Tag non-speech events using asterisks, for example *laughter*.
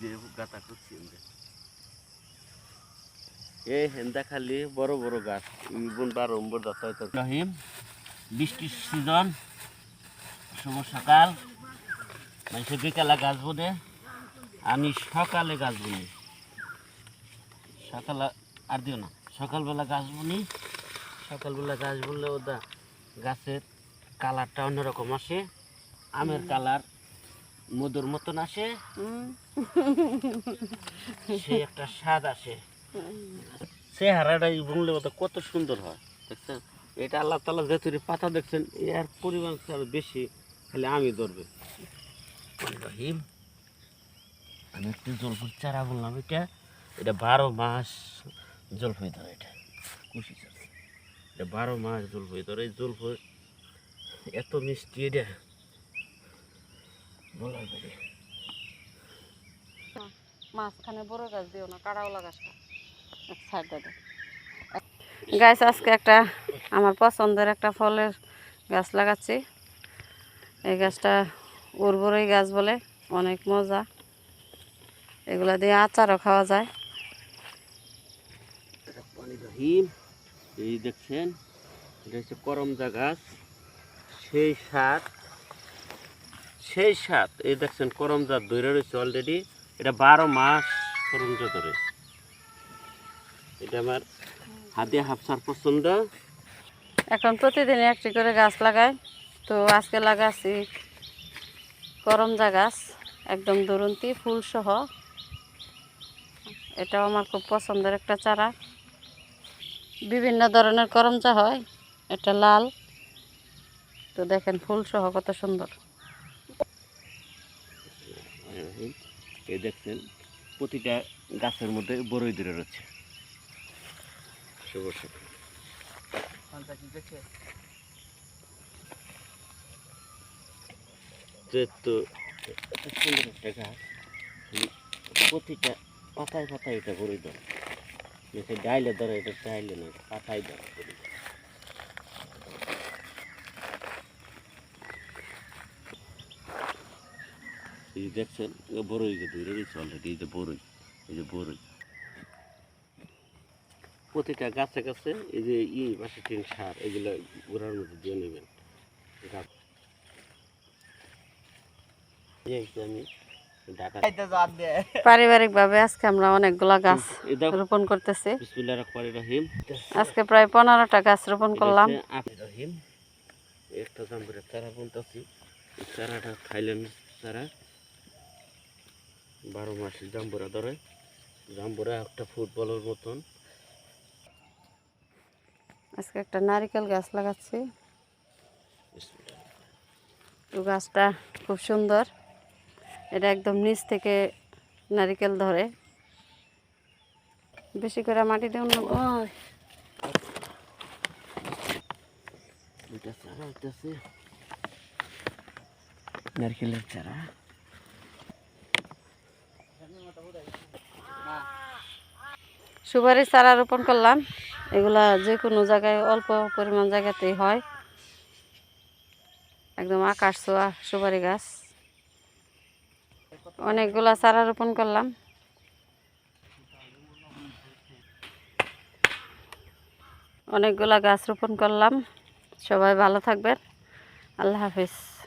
যে গাতা করছি আমরা। এ হেন্দা খালি বড় বড় গাছ ইবন বার রহিম বৃষ্টির সিজন শুভ সকাল। মানুষে বিকালে গাছ বনে আমি সকালে গাছ বুনি। সকালে আর দিও না সকালবেলা গাছ বুনি। সকালবেলা গাছ বুনলে ওদা গাছের কালারটা অন্যরকম আসে আমের কালার। মধুর মতন আসে। *laughs* সে একটা স্বাদ আসে। চেহারাটা বুনলে ওটা কত সুন্দর হয় দেখছেন? এটা আল্লাহ তালা যেতুরি পাতা দেখছেন এর পরিমাণ আরও বেশি খালি আমি ধরবে। রহিম আমি একটু জলফুর চারা বললাম এটা। এটা বারো মাস জলফই ধরে এটা। কুশি চাষ এটা বারো মাস জলফই ধরে এই জলফই এত মিষ্টি এটা। বলার বাইরে। মাঝখানে বড় গাছ দিও না কাড়াওলা গাছটা এক সাইডে দে। গাছ আজকে একটা আমার পছন্দের একটা ফলের গাছ লাগাচ্ছি। এই গাছটা উর্বরই গাছ বলে অনেক মজা। এগুলা দিয়ে আচারও খাওয়া যায়। এই দেখছেন এটা হচ্ছে করমজা গাছ। সেই সাত সেই সাত, এই দেখছেন করমজা ধরে রয়েছে অলরেডি এটা বারো মাস করমজা ধরে এটা আমার হাতে হাফসার পছন্দ। এখন প্রতিদিন একটি করে গাছ লাগাই। তো আজকে লাগাচ্ছি করমজা গাছ, একদম দুরন্তি ফুল সহ এটাও আমার খুব পছন্দের একটা চারা। বিভিন্ন ধরনের করমচা হয়, এটা লাল। তো দেখেন ফুল সহ কত সুন্দর। রহিম এই দেখছেন, প্রতিটা গাছের মধ্যে বড়ই ধরে রয়েছে। শুভ যেহেতু সুন্দর একটা প্রতিটা পাতায় পাতায় এটা বড়ই ধরে ডাইলে ধরে, এটা ডাইলে না পাতায় ধরে এই যে দেখছেন বড়ই ধরে রয়েছে অলরেডি এই যে বড়ই এই যে বড়ই প্রতিটা গাছে গাছে এই যে ই বাসে টিন সার এগুলো গোড়ার মধ্যে দিয়ে নেবেন। গাছ। আমি পারিবারিক ভাবে আজকে আমরা অনেকগুলা গাছ রোপণ করতেছি। আজকে প্রায় পনেরোটা গাছ রোপণ করলাম। আপনি রহিম। একটা জাম্বুরের চারা বুনতেছি। চারাটা থাইল্যান্ড চারা। বারো মাসে জাম্বুরা ধরে। জাম্বুরা একটা ফুটবলের মতন। আজকে একটা নারিকেল গাছ লাগাচ্ছি। গাছটা খুব সুন্দর। এটা একদম নিচ থেকে নারিকেল ধরে। বেশি করে মাটি দেব না নারকেলের চারা। সুপারির চারা রোপণ করলাম। এগুলা যে কোনো জায়গায়, অল্প পরিমাণ জায়গাতেই হয়। একদম আকাশ ছোঁয়া, সুপারি গাছ। অনেকগুলা চারা রোপণ করলাম। অনেকগুলা গাছ রোপণ করলাম। সবাই ভালো থাকবেন। আল্লাহ হাফিজ।